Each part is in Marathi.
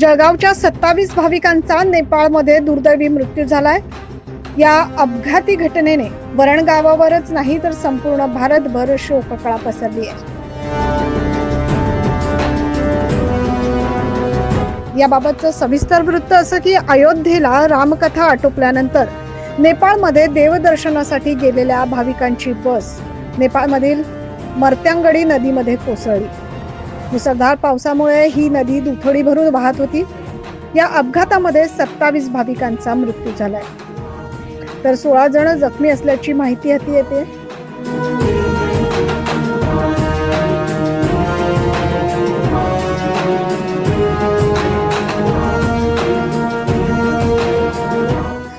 जळगावच्या सत्तावीस भाविकांचा नेपाळमध्ये दुर्दैवी मृत्यू झालाय. या अपघाती घटनेने वरण गावावरच नाही तर संपूर्ण भारतभर शोककळा पसरली आहे याबाबतचं सविस्तर वृत्त असं की अयोध्येला रामकथा आटोपल्यानंतर नेपाळमध्ये देवदर्शनासाठी गेलेल्या भाविकांची बस नेपाळमधील मर्त्यांगडी नदीमध्ये कोसळली. मुसळधार पावसामुळे ही नदी दुथडी भरून वाहत होती. या अपघातामध्ये सत्तावीस भाविकांचा मृत्यू झालाय. तर सोळा जण जखमी असल्याची माहिती हाती येते.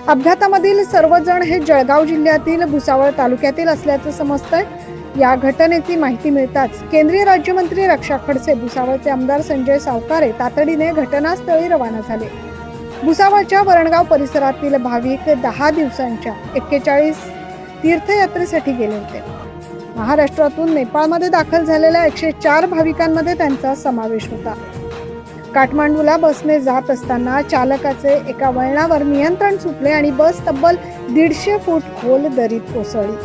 अपघातामधील सर्वजण हे जळगाव जिल्ह्यातील भुसावळ तालुक्यातील असल्याचं समजतंय. या घटनेची माहिती मिळताच केंद्रीय राज्यमंत्री रक्षा खडसे भुसावळचे आमदार संजय सावकारे तातडीने घटनास्थळी रवाना झाले. भुसावळच्या वरणगाव परिसरातील भाविक दहा दिवसांच्या एक्केचाळीस तीर्थयात्रेसाठी गेले होते. महाराष्ट्रातून नेपाळमध्ये दाखल झालेल्या एकशे चार भाविकांमध्ये त्यांचा समावेश होता. काठमांडूला बसने जात असताना चालकाचे एका वळणावर नियंत्रण सुटले आणि बस तब्बल दीडशे फूट खोल दरीत कोसळली.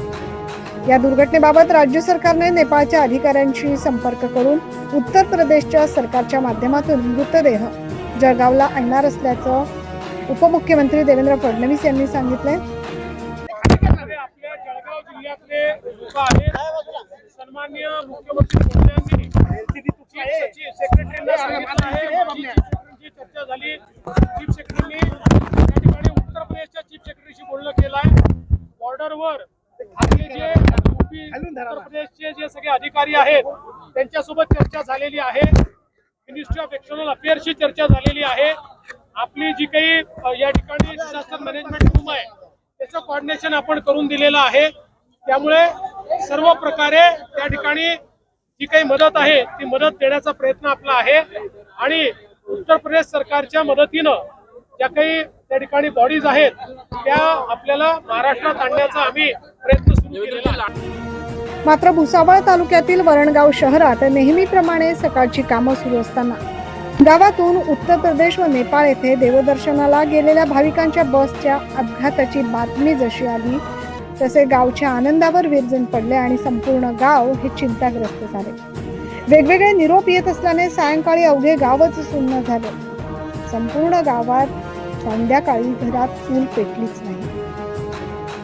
या दुर्घटनेबाबत राज्य सरकारने नेपाळच्या अधिकाऱ्यांशी संपर्क करून उत्तर प्रदेशच्या सरकारच्या माध्यमातून मृतदेह जळगावला आणणार असल्याचं उपमुख्यमंत्री देवेंद्र फडणवीस यांनी सांगितलंय. सन्मान्य मुख्यमंत्री चर्चा झाली. चीफ सेक्रेटरींनी त्या ठिकाणी उत्तर प्रदेशच्या चीफ सेक्रेटरीशी बोलणं केलं आहे बॉर्डरवर उत्तर प्रदेशचे जे सगळे अधिकारी आहेत त्यांच्यासोबत चर्चा झालेली आहे. मिनिस्ट्री ऑफ एक्सटर्नल अफेअर्सची चर्चा झालेली आहे. आपली जी काही या ठिकाणी डिझास्टर मॅनेजमेंट रूम आहे त्याचं कॉर्डिनेशन आपण करून दिलेलं आहे. त्यामुळे सर्व प्रकारे त्या ठिकाणी जी काही मदत आहे ती मदत देण्याचा प्रयत्न आपला आहे. आणि उत्तर प्रदेश सरकारच्या मदतीनं ज्या काही त्या ठिकाणी बॉडीज आहेत त्या आपल्याला महाराष्ट्रात आणण्याचा आम्ही प्रयत्न सुरू केलेला आहे. मात्र भुसावळ तालुक्यातील वरणगाव शहरात नेहमीप्रमाणे सकाळची कामं सुरू असताना गावातून उत्तर प्रदेश व नेपाळ येथे देवदर्शनाला गेलेल्या भाविकांच्या बसच्या अपघाताची बातमी जशी आली तसे गावच्या आनंदावर विरजण पडले आणि संपूर्ण गाव हे चिंताग्रस्त झाले. वेगवेगळे निरोप येत असल्याने सायंकाळी अवघे गावच सुन्न झाले. संपूर्ण गावात संध्याकाळी घरात चूल पेटलीच नाही.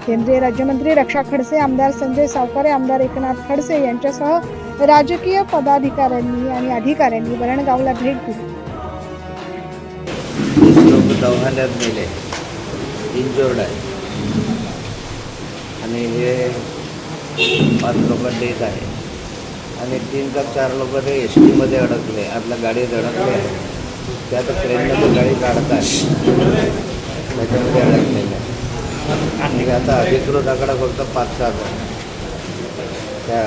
केंद्रीय राज्यमंत्री रक्षा खडसे आमदार संजय सावकारे आमदार एकनाथ खडसे यांच्यासह राजकीय पदाधिकाऱ्यांनी आणि अधिकाऱ्यांनी वरणगावला भेट दिली. लोक दवाखान्यात नेले इंजोर्ड आहे. आणि हे पाच लोक डेथ आहे. आणि तीन का चार लोक ते एस टीमध्ये अडकले आपल्या गाडीत अडकले. आहे ते ट्रेनमध्ये गाडी काढत आहे त्याच्यामध्ये अडकले. आता अधिकृतकडे फक्त पाच सहा जण त्या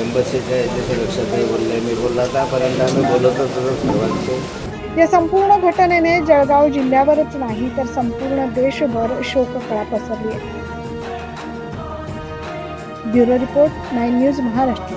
एम्बसीच्या याच्या सुरक्षाताही बोलले मी बोलला आतापर्यंत आम्ही बोलतच होतो सर्वांचे. या संपूर्ण घटनेने जळगाव जिल्ह्यावरच नाही तर संपूर्ण देशभर शोककळा पसरली आहे. Bureau report nine news Maharashtra.